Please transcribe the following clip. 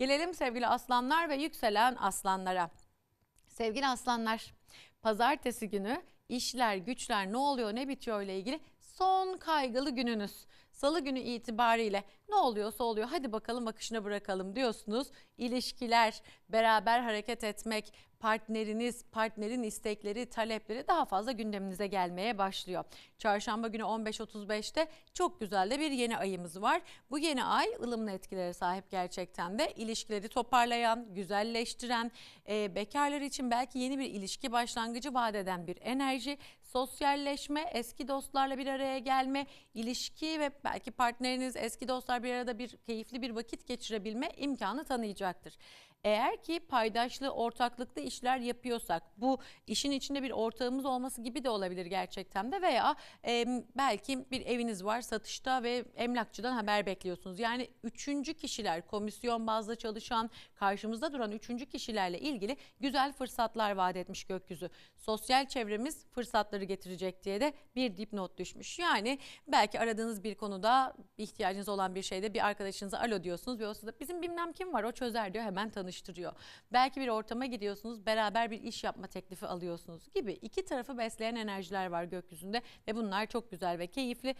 Gelelim sevgili aslanlar ve yükselen aslanlara. Sevgili aslanlar, pazartesi günü işler, güçler ne oluyor, ne bitiyor ile ilgili son kaygılı gününüz. Salı günü itibariyle ne oluyorsa oluyor hadi bakalım akışına bırakalım diyorsunuz. İlişkiler, beraber hareket etmek, partneriniz, partnerin istekleri, talepleri daha fazla gündeminize gelmeye başlıyor. Çarşamba günü 15.35'te çok güzel de bir yeni ayımız var. Bu yeni ay ılımlı etkilere sahip gerçekten de ilişkileri toparlayan, güzelleştiren, e, bekarlar için belki yeni bir ilişki başlangıcı vaat eden bir enerji, sosyalleşme, eski dostlarla bir araya gelme, ilişki ve belki partneriniz, eski dostlar bir arada bir keyifli bir vakit geçirebilme imkanı tanıyacaktır. Eğer ki paydaşlı, ortaklıklı işler yapıyorsak, bu işin içinde bir ortağımız olması gibi de olabilir gerçekten de veya e, belki bir eviniz var satışta ve emlakçıdan haber bekliyorsunuz. Yani üçüncü kişiler, komisyon bazlı çalışan, karşımızda duran üçüncü kişilerle ilgili güzel fırsatlar vaat etmiş gökyüzü. Sosyal çevremiz fırsatları getirecek diye de bir dipnot düşmüş. Yani belki aradığınız bir konuda ihtiyacınız olan bir şeyde bir arkadaşınıza alo diyorsunuz ve o size bizim bilmem kim var o çözer diyor hemen tanıştırıyor. Belki bir ortama gidiyorsunuz beraber bir iş yapma teklifi alıyorsunuz gibi iki tarafı besleyen enerjiler var gökyüzünde ve bunlar çok güzel ve keyifli.